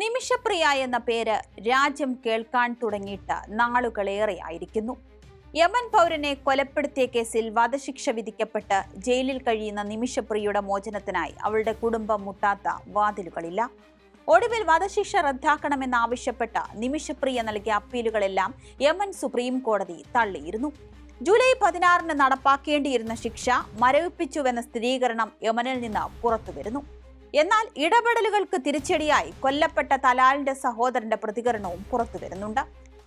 നിമിഷപ്രിയ എന്ന പേര് രാജ്യം കേൾക്കാൻ തുടങ്ങിയിട്ട് നാളുകളേറെ ആയിരിക്കുന്നു യമൻ പൗരനെ കൊലപ്പെടുത്തിയ കേസിൽ വധശിക്ഷ വിധിക്കപ്പെട്ട് ജയിലിൽ കഴിയുന്ന നിമിഷപ്രിയയുടെ മോചനത്തിനായി അവളുടെ കുടുംബം മുട്ടാത്ത വാതിലുകളില്ല. ഒടുവിൽ വധശിക്ഷ റദ്ദാക്കണമെന്നാവശ്യപ്പെട്ട നിമിഷപ്രിയ നൽകിയ അപ്പീലുകളെല്ലാം യമൻ സുപ്രീം കോടതി തള്ളിയിരുന്നു. ജൂലൈ പതിനാറിന് നടപ്പാക്കേണ്ടിയിരുന്ന ശിക്ഷ മരവിപ്പിച്ചുവെന്ന സ്ഥിരീകരണം യമനിൽ നിന്ന് പുറത്തുവരുന്നു. എന്നാൽ ഇടപെടലുകൾക്ക് തിരിച്ചടിയായി കൊല്ലപ്പെട്ട തലാലിന്റെ സഹോദരന്റെ പ്രതികരണവും പുറത്തു വരുന്നുണ്ട്.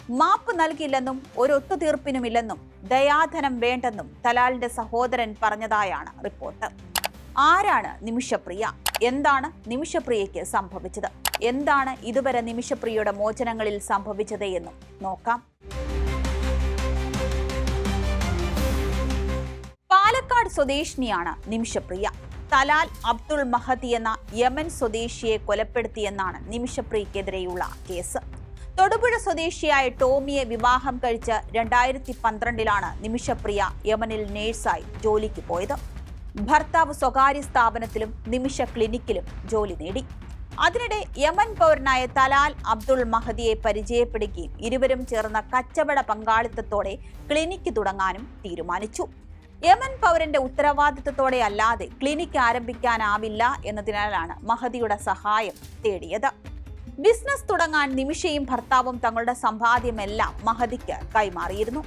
മാപ്പ് നൽകില്ലെന്നും ഒരു ഒത്തുതീർപ്പിനുമില്ലെന്നും ദയാധനം വേണ്ടെന്നും തലാലിന്റെ സഹോദരൻ പറഞ്ഞതായാണ് റിപ്പോർട്ട്. ആരാണ് നിമിഷപ്രിയ? എന്താണ് നിമിഷപ്രിയയ്ക്ക് സംഭവിച്ചത്? എന്താണ് ഇതുവരെ നിമിഷപ്രിയയുടെ മോചനങ്ങളിൽ സംഭവിച്ചത് എന്നും നോക്കാം. പാലക്കാട് സ്വദേശിനിയാണ് നിമിഷപ്രിയ. തലാൽ അബ്ദുൾ മഹദി എന്ന യമൻ സ്വദേശിയെ കൊലപ്പെടുത്തിയെന്നാണ് നിമിഷപ്രിയക്കെതിരെയുള്ള കേസ്. തൊടുപുഴ സ്വദേശിയായ ടോമിയെ വിവാഹം കഴിച്ച് രണ്ടായിരത്തി പന്ത്രണ്ടിലാണ് നിമിഷപ്രിയ യമനിൽ നേഴ്സായി ജോലിക്ക് പോയത്. ഭർത്താവ് സ്വകാര്യ സ്ഥാപനത്തിലും നിമിഷ ക്ലിനിക്കിലും ജോലി നേടി. അതിനിടെ യമൻ പൗരനായ തലാൽ അബ്ദുൾ മഹദിയെ പരിചയപ്പെടുകയും ഇരുവരും ചേർന്ന കച്ചവട പങ്കാളിത്തത്തോടെ ക്ലിനിക്ക് തുടങ്ങാനും തീരുമാനിച്ചു. യമൻ പൗരന്റെ ഉത്തരവാദിത്തത്തോടെ അല്ലാതെ ക്ലിനിക്ക് ആരംഭിക്കാനാവില്ല എന്നതിനാലാണ് മഹദിയുടെ സഹായം തേടിയത്. ബിസിനസ് തുടങ്ങാൻ നിമിഷയും ഭർത്താവും തങ്ങളുടെ സമ്പാദ്യമെല്ലാം മഹദിക്ക് കൈമാറിയിരുന്നു.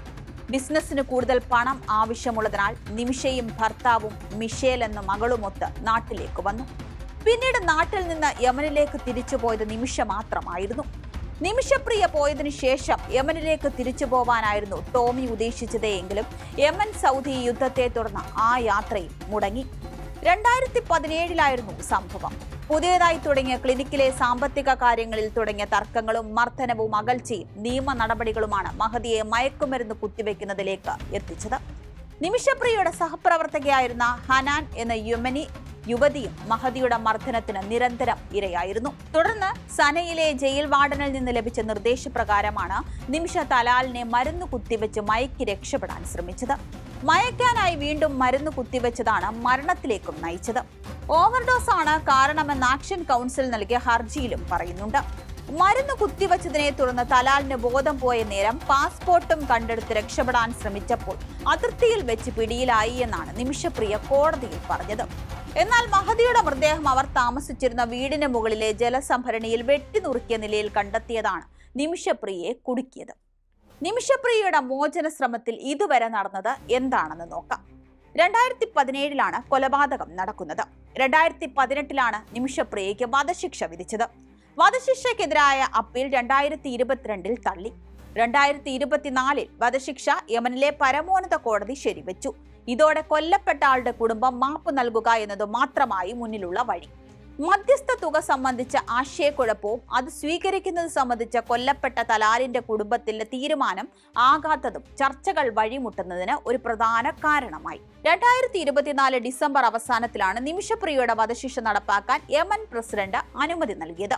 ബിസിനസ്സിന് കൂടുതൽ പണം ആവശ്യമുള്ളതിനാൽ നിമിഷയും ഭർത്താവും മിഷേൽ എന്ന മകളുമൊത്ത് നാട്ടിലേക്ക് വന്നു. പിന്നീട് നാട്ടിൽ നിന്ന് യമനിലേക്ക് തിരിച്ചുപോയത് നിമിഷ മാത്രമായിരുന്നു നിമിഷപ്രിയ പോയതിനു ശേഷം യമനിലേക്ക് തിരിച്ചു പോവാനായിരുന്നു ടോമി ഉദ്ദേശിച്ചത് എങ്കിലും യമൻ സൗദി യുദ്ധത്തെ തുടർന്ന് ആ യാത്രയും മുടങ്ങി. രണ്ടായിരത്തി പതിനേഴിലായിരുന്നു സംഭവം. പുതിയതായി തുടങ്ങിയ ക്ലിനിക്കിലെ സാമ്പത്തിക കാര്യങ്ങളിൽ തുടങ്ങിയ തർക്കങ്ങളും മർദ്ദനവും അകൽച്ചയും നിയമ നടപടികളുമാണ് മഹദിയെ മയക്കുമരുന്ന് കുത്തിവെക്കുന്നതിലേക്ക് എത്തിച്ചത്. നിമിഷപ്രിയയുടെ സഹപ്രവർത്തകയായിരുന്ന ഹനാൻ എന്ന യുമനി യുവതിയും മഹദിയുടെ മർദ്ദനത്തിന് നിരന്തരം ഇരയായിരുന്നു. തുടർന്ന് സനയിലെ ജയിൽ വാർഡനിൽ നിന്ന് ലഭിച്ച നിർദ്ദേശപ്രകാരമാണ് നിമിഷ തലാലിനെ മരുന്ന് കുത്തിവെച്ച് മയക്കി രക്ഷപ്പെടാൻ ശ്രമിച്ചത്. മയക്കാനായി വീണ്ടും മരുന്ന് കുത്തിവെച്ചതാണ് മരണത്തിലേക്കും നയിച്ചത്. ഓവർഡോസ് ആണ് കാരണമെന്ന് ആക്ഷൻ കൗൺസിൽ നൽകിയ ഹർജിയിലും പറയുന്നുണ്ട്. മരുന്ന് കുത്തിവച്ചതിനെ തുടർന്ന് തലാലിന് ബോധം പോയ നേരം പാസ്പോർട്ടും കണ്ടെടുത്ത് രക്ഷപ്പെടാൻ ശ്രമിച്ചപ്പോൾ അതിർത്തിയിൽ വെച്ച് പിടിയിലായി എന്നാണ് നിമിഷപ്രിയ കോടതിയിൽ പറഞ്ഞത്. എന്നാൽ മഹദിയുടെ മൃതദേഹം അവർ താമസിച്ചിരുന്ന വീടിന് മുകളിലെ ജലസംഭരണിയിൽ വെട്ടിനുറുക്കിയ നിലയിൽ കണ്ടെത്തിയതാണ് നിമിഷപ്രിയയെ കുടുക്കിയത്. നിമിഷപ്രിയയുടെ മോചന ശ്രമത്തിൽ ഇതുവരെ നടന്നത് എന്താണെന്ന് നോക്കാം. രണ്ടായിരത്തി പതിനേഴിലാണ് കൊലപാതകം നടക്കുന്നത്. രണ്ടായിരത്തി പതിനെട്ടിലാണ് നിമിഷപ്രിയയ്ക്ക് വധശിക്ഷ വിധിച്ചത്. വധശിക്ഷയ്ക്കെതിരായ അപ്പീൽ രണ്ടായിരത്തി ഇരുപത്തിരണ്ടിൽ തള്ളി. രണ്ടായിരത്തി ഇരുപത്തിനാലിൽ വധശിക്ഷ യമനിലെ പരമോന്നത കോടതി ശരിവെച്ചു. ഇതോടെ കൊല്ലപ്പെട്ട ആളുടെ കുടുംബം മാപ്പ് നൽകുക എന്നത് മാത്രമായി മുന്നിലുള്ള വഴി. മധ്യസ്ഥ തുക സംബന്ധിച്ച ആശയക്കുഴപ്പവും അത് സ്വീകരിക്കുന്നത് സംബന്ധിച്ച കൊല്ലപ്പെട്ട തലാലിന്റെ കുടുംബത്തിന്റെ തീരുമാനം ആകാത്തതും ചർച്ചകൾ വഴിമുട്ടുന്നതിന് ഒരു പ്രധാന കാരണമായി. രണ്ടായിരത്തി ഇരുപത്തിനാല് ഡിസംബർ അവസാനത്തിലാണ് നിമിഷപ്രിയയുടെ വധശിക്ഷ നടപ്പാക്കാൻ യമൻ പ്രസിഡന്റ് അനുമതി നൽകിയത്.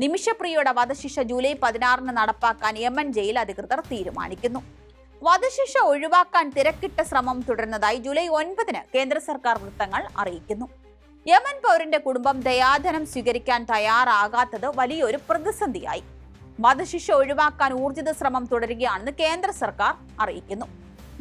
നിമിഷപ്രിയയുടെ വധശിക്ഷ ജൂലൈ പതിനാറിന് നടപ്പാക്കാൻ യമൻ ജയിൽ അധികൃതർ തീരുമാനിക്കുന്നു. വധശിക്ഷ ഒഴിവാക്കാൻ തിരക്കിട്ട ശ്രമം തുടരുന്നതായി ജൂലൈ ഒൻപതിന് കേന്ദ്ര സർക്കാർ വൃത്തങ്ങൾ അറിയിക്കുന്നു. യമൻ പൗരന്റെ കുടുംബം ദയാധനം സ്വീകരിക്കാൻ തയ്യാറാകാത്തത് വലിയൊരു പ്രതിസന്ധിയായി. വധശിക്ഷ ഒഴിവാക്കാൻ ഊർജിത ശ്രമം തുടരുകയാണെന്ന് കേന്ദ്ര സർക്കാർ അറിയിക്കുന്നു.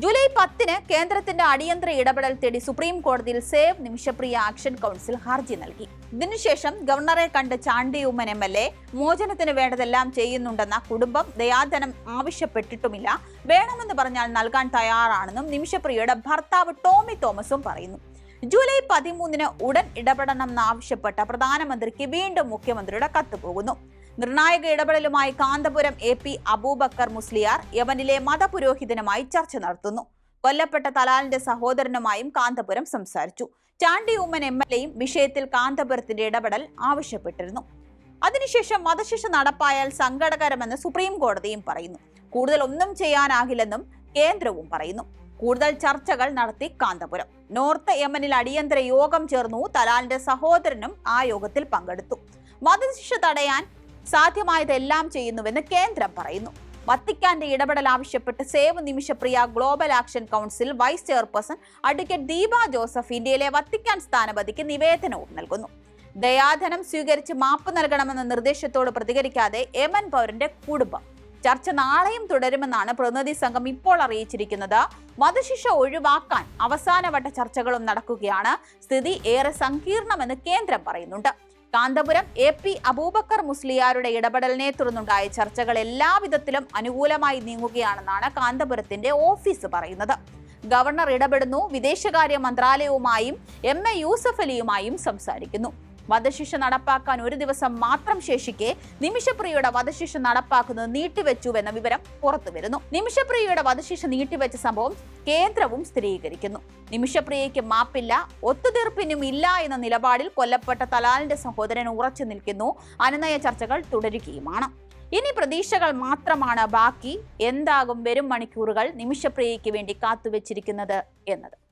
ജൂലൈ പത്തിന് കേന്ദ്രത്തിന്റെ അടിയന്തര ഇടപെടൽ തേടി സുപ്രീം കോടതിയിൽ സേവ് നിമിഷപ്രിയ ആക്ഷൻ കൗൺസിൽ ഹർജി നൽകി. ഇതിനുശേഷം ഗവർണറെ കണ്ട് Chandy Oommen M L A മോചനത്തിന് വേണ്ടതെല്ലാം ചെയ്യുന്നുണ്ടെന്ന കുടുംബം ദയാധനം ആവശ്യപ്പെട്ടിട്ടുമില്ല. വേണമെന്ന് പറഞ്ഞാൽ നൽകാൻ തയ്യാറാണെന്നും നിമിഷപ്രിയയുടെ ഭർത്താവ് ടോമി തോമസും പറയുന്നു. ജൂലൈ പതിമൂന്നിന് ഉടൻ ഇടപെടണമെന്നാവശ്യപ്പെട്ട പ്രധാനമന്ത്രിക്ക് വീണ്ടും മുഖ്യമന്ത്രിയുടെ കത്ത് പോകുന്നു. നിർണായക ഇടപെടലുമായി കാന്തപുരം എ പി അബൂബക്കർ മുസ്ലിയാർ യമനിലെ മതപുരോഹിതനുമായി ചർച്ച നടത്തുന്നു. കൊല്ലപ്പെട്ട തലാലിന്റെ സഹോദരനുമായും കാന്തപുരം സംസാരിച്ചു. ചാണ്ടി ഉമ്മൻ എം എൽ എയും വിഷയത്തിൽ കാന്തപുരത്തിന്റെ ഇടപെടൽ ആവശ്യപ്പെട്ടിരുന്നു. അതിനുശേഷം വധശിക്ഷ നടപ്പായാൽ സങ്കടകരമെന്ന് സുപ്രീം കോടതിയും പറയുന്നു. കൂടുതൽ ഒന്നും ചെയ്യാനാകില്ലെന്നും കേന്ദ്രവും പറയുന്നു. കൂടുതൽ ചർച്ചകൾ നടത്തി കാന്തപുരം. നോർത്ത് യമനിൽ അടിയന്തര യോഗം ചേർന്നു തലാലിന്റെ സഹോദരനും ആ യോഗത്തിൽ പങ്കെടുത്തു. വധശിക്ഷ തടയാൻ സാധ്യമായതെല്ലാം ചെയ്യുന്നുവെന്ന് കേന്ദ്രം പറയുന്നു. വത്തിക്കാന്റെ ഇടപെടൽ ആവശ്യപ്പെട്ട് save Nimishapriya global action council vice chairperson advocate Deepa Joseph ഇന്ത്യയിലെ വത്തിക്കാൻ സ്ഥാനപതിക്ക് നിവേദനവും നൽകുന്നു. ദയാധനം സ്വീകരിച്ച് മാപ്പ് നൽകണമെന്ന നിർദ്ദേശത്തോട് പ്രതികരിക്കാതെ യമൻ പൗരന്റെ കുടുംബം. ചർച്ച നാളെയും തുടരുമെന്നാണ് പ്രതിനിധി സംഘം ഇപ്പോൾ അറിയിച്ചിരിക്കുന്നത്. വധശിക്ഷ ഒഴിവാക്കാൻ അവസാനവട്ട ചർച്ചകളും നടക്കുകയാണ്. സ്ഥിതി ഏറെ സങ്കീർണമെന്ന് കേന്ദ്രം പറയുന്നുണ്ട്. കാന്തപുരം എ പി അബൂബക്കർ മുസ്ലിയാരുടെ ഇടപെടലിനെ തുടർന്നുണ്ടായ ചർച്ചകൾ എല്ലാവിധത്തിലും അനുകൂലമായി നീങ്ങുകയാണെന്നാണ് കാന്തപുരത്തിന്റെ ഓഫീസ് പറയുന്നത്. ഗവർണർ ഇടപെടുന്നു വിദേശകാര്യ മന്ത്രാലയവുമായും എം എ യൂസഫ് അലിയുമായും സംസാരിക്കുന്നു. വധശിക്ഷ നടപ്പാക്കാൻ ഒരു ദിവസം മാത്രം ശേഷിക്കെ നിമിഷപ്രിയയുടെ വധശിക്ഷ നടപ്പാക്കുന്നത് നീട്ടിവെച്ചുവെന്ന വിവരം പുറത്തുവരുന്നു നിമിഷപ്രിയയുടെ വധശിക്ഷ നീട്ടിവെച്ച സംഭവം കേന്ദ്രവും സ്ഥിരീകരിക്കുന്നു. നിമിഷപ്രിയയ്ക്ക് മാപ്പില്ല ഒത്തുതീർപ്പിനും ഇല്ല എന്ന നിലപാടിൽ കൊല്ലപ്പെട്ട തലാലിന്റെ സഹോദരൻ ഉറച്ചു നിൽക്കുന്നു. അനുനയ ചർച്ചകൾ തുടരുകയുമാണ്. ഇനി പ്രതീക്ഷകൾ മാത്രമാണ്. ബാക്കി എന്താകും? വരും മണിക്കൂറുകൾ നിമിഷപ്രിയയ്ക്ക് വേണ്ടി കാത്തുവച്ചിരിക്കുന്നത് എന്നത്.